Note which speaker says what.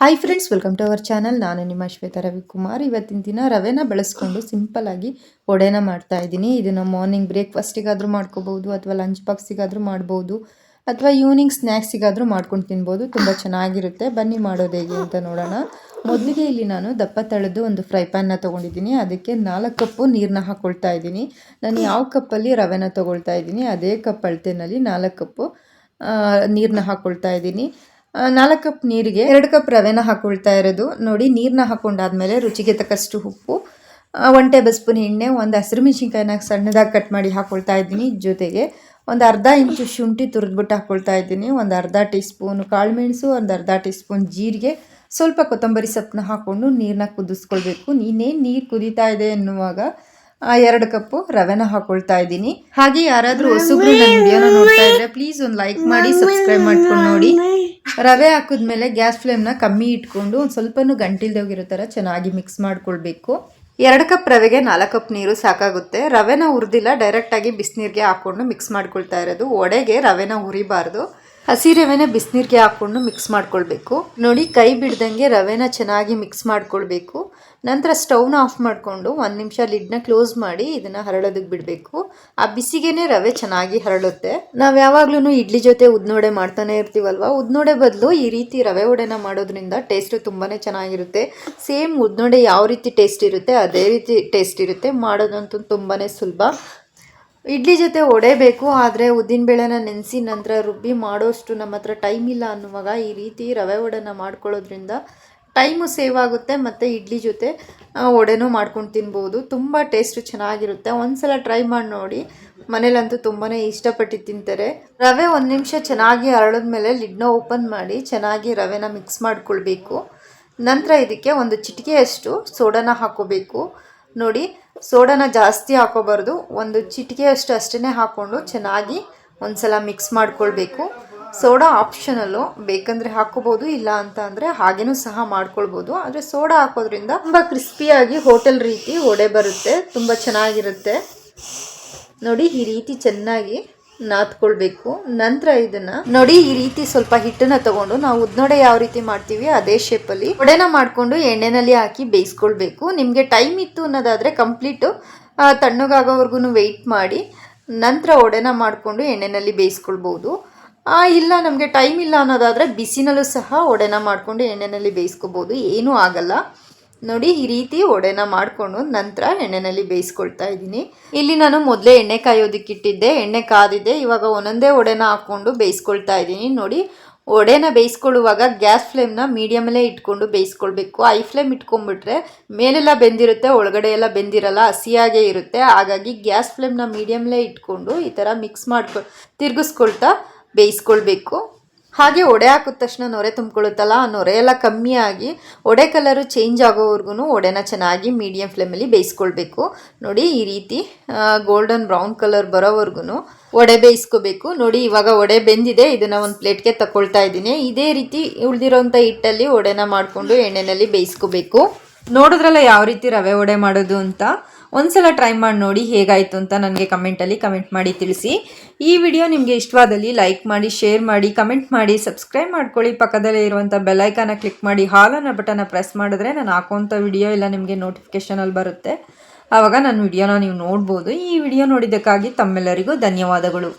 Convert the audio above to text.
Speaker 1: Hi friends welcome to our channel ನಾನು ನಿಮ್ಮ ಶ್ವೇತಾ ರವಿಕುಮಾರ್. ಇವತ್ತಿನ ದಿನ ರವೆನ ಬಳಸ್ಕೊಂಡು ಸಿಂಪಲ್ಲಾಗಿ ವಡೆನ ಮಾಡ್ತಾ ಇದ್ದೀನಿ. ಇದನ್ನು ಮಾರ್ನಿಂಗ್ ಬ್ರೇಕ್ಫಾಸ್ಟಿಗಾದರೂ ಮಾಡ್ಕೋಬೋದು ಅಥವಾ ಲಂಚ್ ಬಾಕ್ಸಿಗಾದರೂ ಮಾಡ್ಬೋದು ಅಥವಾ ಈವ್ನಿಂಗ್ ಸ್ನ್ಯಾಕ್ಸಿಗಾದರೂ ಮಾಡ್ಕೊಂಡು ತಿನ್ಬೋದು. ತುಂಬ ಚೆನ್ನಾಗಿರುತ್ತೆ. ಬನ್ನಿ ಮಾಡೋದು ಹೇಗೆ ಅಂತ ನೋಡೋಣ. ಮೊದಲಿಗೆ ಇಲ್ಲಿ ನಾನು ದಪ್ಪ ತಳೆದು ಒಂದು ಫ್ರೈ ಪ್ಯಾನ್ನ ತೊಗೊಂಡಿದ್ದೀನಿ. ಅದಕ್ಕೆ ನಾಲ್ಕು ಕಪ್ಪು ನೀರನ್ನ ಹಾಕ್ಕೊಳ್ತಾ ಇದ್ದೀನಿ. ನಾನು ಯಾವ ಕಪ್ಪಲ್ಲಿ ರವೆನ ತೊಗೊಳ್ತಾ ಇದ್ದೀನಿ, ಅದೇ ಕಪ್ ಅಳತೆನಲ್ಲಿ ನಾಲ್ಕು ಕಪ್ಪು ನೀರನ್ನ ಹಾಕ್ಕೊಳ್ತಾ ಇದ್ದೀನಿ. ನಾಲ್ಕು ಕಪ್ ನೀರಿಗೆ ಎರಡು ಕಪ್ ರವೆನ ಹಾಕೊಳ್ತಾ ಇರೋದು. ನೋಡಿ ನೀರನ್ನ ಹಾಕೊಂಡಾದ್ಮೇಲೆ ರುಚಿಗೆ ತಕ್ಕಷ್ಟು ಉಪ್ಪು ಒನ್ ಟೇಬಲ್ ಸ್ಪೂನ್ ಎಣ್ಣೆ, ಒಂದು ಹಸಿರು ಮೆಣಸಿನ್ಕಾಯಿನ ಸಣ್ಣದಾಗಿ ಕಟ್ ಮಾಡಿ ಹಾಕೊಳ್ತಾ ಇದ್ದೀನಿ ಜೊತೆಗೆ. ಒಂದು ಅರ್ಧ ಇಂಚು ಶುಂಠಿ ತುರಿದ್ಬಿಟ್ಟು ಹಾಕ್ಕೊಳ್ತಾ ಇದ್ದೀನಿ. ಒಂದು ಅರ್ಧ ಟೀ ಸ್ಪೂನ್ ಕಾಳುಮೆಣಸು ಒಂದು ಅರ್ಧ ಟೀ ಸ್ಪೂನ್ ಜೀರಿಗೆ. ಸ್ವಲ್ಪ ಕೊತ್ತಂಬರಿ ಸೊಪ್ಪನ್ನ ಹಾಕ್ಕೊಂಡು ನೀರನ್ನ ಕುದಿಸ್ಕೊಳ್ಬೇಕು. ಇನ್ನೇನು ನೀರು ಕುದೀತಾ ಇದೆ ಎನ್ನುವಾಗ ಎರಡು ಕಪ್ಪು ರವೆನ ಹಾಕೊಳ್ತಾ ಇದ್ದೀನಿ. ಹಾಗೆ ಯಾರಾದರೂ ಹೊಸಬ್ರು ನನ್ನ ವಿಡಿಯೋನ ನೋಡ್ತಾ ಇದ್ರೆ ಪ್ಲೀಸ್ ಒಂದು ಲೈಕ್ ಮಾಡಿ ಸಬ್ಸ್ಕ್ರೈಬ್ ಮಾಡ್ಕೊಂಡು ನೋಡಿ. ರವೆ ಹಾಕಿದ್ಮೇಲೆ ಗ್ಯಾಸ್ ಫ್ಲೇಮ್ನ ಕಮ್ಮಿ ಇಟ್ಕೊಂಡು ಒಂದು ಸ್ವಲ್ಪನೂ ಗಂಟಿಲ್ದೋಗಿರೋ ಥರ ಚೆನ್ನಾಗಿ ಮಿಕ್ಸ್ ಮಾಡ್ಕೊಳ್ಬೇಕು. ಎರಡು ಕಪ್ ರವೆಗೆ ನಾಲ್ಕು ಕಪ್ ನೀರು ಸಾಕಾಗುತ್ತೆ. ರವೆನ ಹುರಿದಿಲ್ಲ ಡೈರೆಕ್ಟಾಗಿ ಬಿಸಿನೀರಿಗೆ ಹಾಕ್ಕೊಂಡು ಮಿಕ್ಸ್ ಮಾಡ್ಕೊಳ್ತಾ ಇರೋದು. ಒಡೆಗೆ ರವೆನ ಹುರಿಬಾರ್ದು. ಹಸಿ ರವೆನ ಬಿಸಿನೀರಿಗೆ ಹಾಕ್ಕೊಂಡು ಮಿಕ್ಸ್ ಮಾಡ್ಕೊಳ್ಬೇಕು. ನೋಡಿ, ಕೈ ಬಿಡ್ದಂಗೆ ರವೆನ ಚೆನ್ನಾಗಿ ಮಿಕ್ಸ್ ಮಾಡ್ಕೊಳ್ಬೇಕು. ನಂತರ ಸ್ಟೌವ್ನ ಆಫ್ ಮಾಡಿಕೊಂಡು ಒಂದು ನಿಮಿಷ ಲಿಡ್ನ ಕ್ಲೋಸ್ ಮಾಡಿ ಇದನ್ನು ಹರಳೋದಕ್ಕೆ ಬಿಡಬೇಕು. ಆ ಬಿಸಿಗೇನೆ ರವೆ ಚೆನ್ನಾಗಿ ಹರಳುತ್ತೆ. ನಾವು ಯಾವಾಗ್ಲೂ ಇಡ್ಲಿ ಜೊತೆ ಉದ್ನೋಡೆ ಮಾಡ್ತಾನೆ ಇರ್ತೀವಲ್ವ? ಉದ್ನೋಡೆ ಬದಲು ಈ ರೀತಿ ರವೆ ವಡೆನ ಮಾಡೋದ್ರಿಂದ ಟೇಸ್ಟ್ ತುಂಬಾ ಚೆನ್ನಾಗಿರುತ್ತೆ. ಸೇಮ್ ಉದ್ನೋಡೆ ಯಾವ ರೀತಿ ಟೇಸ್ಟ್ ಇರುತ್ತೆ, ಅದೇ ರೀತಿ ಟೇಸ್ಟ್ ಇರುತ್ತೆ. ಮಾಡೋದಂತೂ ತುಂಬಾ ಸುಲಭ. ಇಡ್ಲಿ ಜೊತೆ ಒಡೆ ಬೇಕು ಆದರೆ ಉದ್ದಿನಬೇಳೆನ ನೆನೆಸಿ ನಂತರ ರುಬ್ಬಿ ಮಾಡೋಷ್ಟು ನಮ್ಮ ಹತ್ರ ಟೈಮ್ ಇಲ್ಲ ಅನ್ನುವಾಗ ಈ ರೀತಿ ರವೆ ಒಡೆನ ಮಾಡ್ಕೊಳ್ಳೋದ್ರಿಂದ ಟೈಮು ಸೇವ್ ಆಗುತ್ತೆ ಮತ್ತು ಇಡ್ಲಿ ಜೊತೆ ಒಡೆನೂ ಮಾಡ್ಕೊಂಡು ತಿನ್ಬೋದು. ತುಂಬ ಟೇಸ್ಟ್ ಚೆನ್ನಾಗಿರುತ್ತೆ. ಒಂದ್ಸಲ ಟ್ರೈ ಮಾಡಿ ನೋಡಿ. ಮನೇಲಂತೂ ತುಂಬಾ ಇಷ್ಟಪಟ್ಟು ತಿಂತಾರೆ. ರವೆ ಒಂದು ನಿಮಿಷ ಚೆನ್ನಾಗಿ ಮೇಲೆ ಲಿಡ್ನ ಓಪನ್ ಮಾಡಿ ಚೆನ್ನಾಗಿ ರವೆನ ಮಿಕ್ಸ್ ಮಾಡ್ಕೊಳ್ಬೇಕು. ನಂತರ ಇದಕ್ಕೆ ಒಂದು ಚಿಟಿಕೆಯಷ್ಟು ಸೋಡಾನ ಹಾಕೋಬೇಕು ನೋಡಿ, ಸೋಡಾನ ಜಾಸ್ತಿ ಹಾಕೋಬಾರ್ದು. ಒಂದು ಚಿಟಿಕೆಯಷ್ಟು ಅಷ್ಟೇ ಹಾಕ್ಕೊಂಡು ಚೆನ್ನಾಗಿ ಒಂದ್ಸಲ ಮಿಕ್ಸ್ ಮಾಡ್ಕೊಳ್ಬೇಕು. ಸೋಡಾ ಆಪ್ಷನಲ್ಲು ಬೇಕಂದರೆ ಹಾಕೋಬೋದು, ಇಲ್ಲ ಅಂತ ಅಂದರೆ ಹಾಗೇನೂ ಸಹ ಮಾಡ್ಕೊಳ್ಬೋದು. ಆದರೆ ಸೋಡಾ ಹಾಕೋದ್ರಿಂದ ತುಂಬ ಕ್ರಿಸ್ಪಿಯಾಗಿ ಹೋಟೆಲ್ ರೀತಿ ಒಡೆ ಬರುತ್ತೆ, ತುಂಬ ಚೆನ್ನಾಗಿರುತ್ತೆ. ನೋಡಿ, ಈ ರೀತಿ ಚೆನ್ನಾಗಿ ನಾದ್ಕೊಳ್ಬೇಕು. ನಂತರ ಇದನ್ನ ನೋಡಿ ಈ ರೀತಿ ಸ್ವಲ್ಪ ಹಿಟ್ಟನ್ನ ತಗೊಂಡು ನಾವು ಉದ್ನೋಡೆ ಯಾವ ರೀತಿ ಮಾಡ್ತೀವಿ ಅದೇ ಶೇಪಲ್ಲಿ ಒಡೆನ ಮಾಡ್ಕೊಂಡು ಎಣ್ಣೆನಲ್ಲಿ ಹಾಕಿ ಬೇಯಿಸ್ಕೊಳ್ಬೇಕು. ನಿಮಗೆ ಟೈಮ್ ಇತ್ತು ಅನ್ನೋದಾದ್ರೆ ಕಂಪ್ಲೀಟು ತಣ್ಣಗಾಗೋವರೆಗೂ ವೆಯ್ಟ್ ಮಾಡಿ ನಂತರ ಒಡೆನ ಮಾಡಿಕೊಂಡು ಎಣ್ಣೆನಲ್ಲಿ ಬೇಯಿಸ್ಕೊಳ್ಬೋದು. ಇಲ್ಲ, ನಮಗೆ ಟೈಮ್ ಇಲ್ಲ ಅನ್ನೋದಾದರೆ ಬಿಸಿನಲ್ಲೂ ಸಹ ಒಡೆನ ಮಾಡಿಕೊಂಡು ಎಣ್ಣೆನಲ್ಲಿ ಬೇಯಿಸ್ಕೋಬೋದು ಏನೂ ಆಗಲ್ಲ. ನೋಡಿ, ಈ ರೀತಿ ಒಡೆನ ಮಾಡಿಕೊಂಡು ನಂತರ ಎಣ್ಣೆನಲ್ಲಿ ಬೇಯಿಸ್ಕೊಳ್ತಾ ಇದ್ದೀನಿ. ಇಲ್ಲಿ ನಾನು ಮೊದಲೇ ಎಣ್ಣೆ ಕಾಯೋದಕ್ಕೆ ಇಟ್ಟಿದ್ದೆ. ಎಣ್ಣೆ ಕಾದಿದೆ. ಇವಾಗ ಒಂದೊಂದೇ ಒಡೆನ ಹಾಕ್ಕೊಂಡು ಬೇಯಿಸ್ಕೊಳ್ತಾ ಇದ್ದೀನಿ. ನೋಡಿ, ಒಡೆನ ಬೇಯಿಸ್ಕೊಳ್ಳುವಾಗ ಗ್ಯಾಸ್ ಫ್ಲೇಮ್ನ ಮೀಡಿಯಮಲ್ಲೇ ಇಟ್ಕೊಂಡು ಬೇಯಿಸ್ಕೊಳ್ಬೇಕು. ಐ ಫ್ಲೇಮ್ ಇಟ್ಕೊಂಡ್ಬಿಟ್ರೆ ಮೇಲೆಲ್ಲ ಬೆಂದಿರುತ್ತೆ, ಒಳಗಡೆ ಎಲ್ಲ ಬೆಂದಿರಲ್ಲ, ಹಸಿಯಾಗೇ ಇರುತ್ತೆ. ಹಾಗಾಗಿ ಗ್ಯಾಸ್ ಫ್ಲೇಮ್ನ ಮೀಡಿಯಮ್ಲೇ ಇಟ್ಕೊಂಡು ಈ ಥರ ಮಿಕ್ಸ್ ಮಾಡ್ಕೊ, ತಿರುಗಿಸ್ಕೊಳ್ತಾ ಬೇಯಿಸ್ಕೊಳ್ಬೇಕು. ಹಾಗೆ ಒಡೆ ಹಾಕಿದ ತಕ್ಷಣ ನೊರೆ ತುಂಬ್ಕೊಳ್ಳುತ್ತಲ್ಲ, ಆ ನೊರೆ ಎಲ್ಲ ಕಮ್ಮಿಯಾಗಿ ಒಡೆ ಕಲರು ಚೇಂಜ್ ಆಗೋವರೆಗೂ ಒಡೆನ ಚೆನ್ನಾಗಿ ಮೀಡಿಯಂ ಫ್ಲೇಮಲ್ಲಿ ಬೇಯಿಸ್ಕೊಳ್ಬೇಕು. ನೋಡಿ, ಈ ರೀತಿ ಗೋಲ್ಡನ್ ಬ್ರೌನ್ ಕಲರ್ ಬರೋವರೆಗೂ ಒಡೆ ಬೇಯಿಸ್ಕೋಬೇಕು. ನೋಡಿ, ಇವಾಗ ಒಡೆ ಬೆಂದಿದೆ, ಇದನ್ನು ಒಂದು ಪ್ಲೇಟ್ಗೆ ತಗೊಳ್ತಾ ಇದ್ದೀನಿ. ಇದೇ ರೀತಿ ಉಳಿದಿರೋಂಥ ಹಿಟ್ಟಲ್ಲಿ ಒಡೆನ ಮಾಡಿಕೊಂಡು ಎಣ್ಣೆಯಲ್ಲಿ ಬೇಯಿಸ್ಕೋಬೇಕು. ನೋಡಿದ್ರಲ್ಲ ಯಾವ ರೀತಿ ರವೆ ಒಡೆ ಮಾಡೋದು ಅಂತ? ಒಂದ್ಸಲ ಟ್ರೈ ಮಾಡಿ ನೋಡಿ ಹೇಗಾಯಿತು ಅಂತ ನನಗೆ ಕಮೆಂಟಲ್ಲಿ ಕಮೆಂಟ್ ಮಾಡಿ ತಿಳಿಸಿ. ಈ ವಿಡಿಯೋ ನಿಮಗೆ ಇಷ್ಟವಾದಲ್ಲಿ ಲೈಕ್ ಮಾಡಿ ಶೇರ್ ಮಾಡಿ ಕಮೆಂಟ್ ಮಾಡಿ ಸಬ್ಸ್ಕ್ರೈಬ್ ಮಾಡ್ಕೊಳ್ಳಿ. ಪಕ್ಕದಲ್ಲೇ ಇರುವಂಥ ಬೆಲ್ಲೈಕನ್ನ ಕ್ಲಿಕ್ ಮಾಡಿ ಹಾಲನ್ನ ಬಟನ್ನ ಪ್ರೆಸ್ ಮಾಡಿದ್ರೆ ನಾನು ಹಾಕೋಂಥ ವಿಡಿಯೋ ಎಲ್ಲ ನಿಮಗೆ ನೋಟಿಫಿಕೇಷನಲ್ಲಿ ಬರುತ್ತೆ. ಆವಾಗ ನನ್ನ ವಿಡಿಯೋನ ನೀವು ನೋಡ್ಬೋದು. ಈ ವಿಡಿಯೋ ನೋಡಿದ್ದಕ್ಕಾಗಿ ತಮ್ಮೆಲ್ಲರಿಗೂ ಧನ್ಯವಾದಗಳು.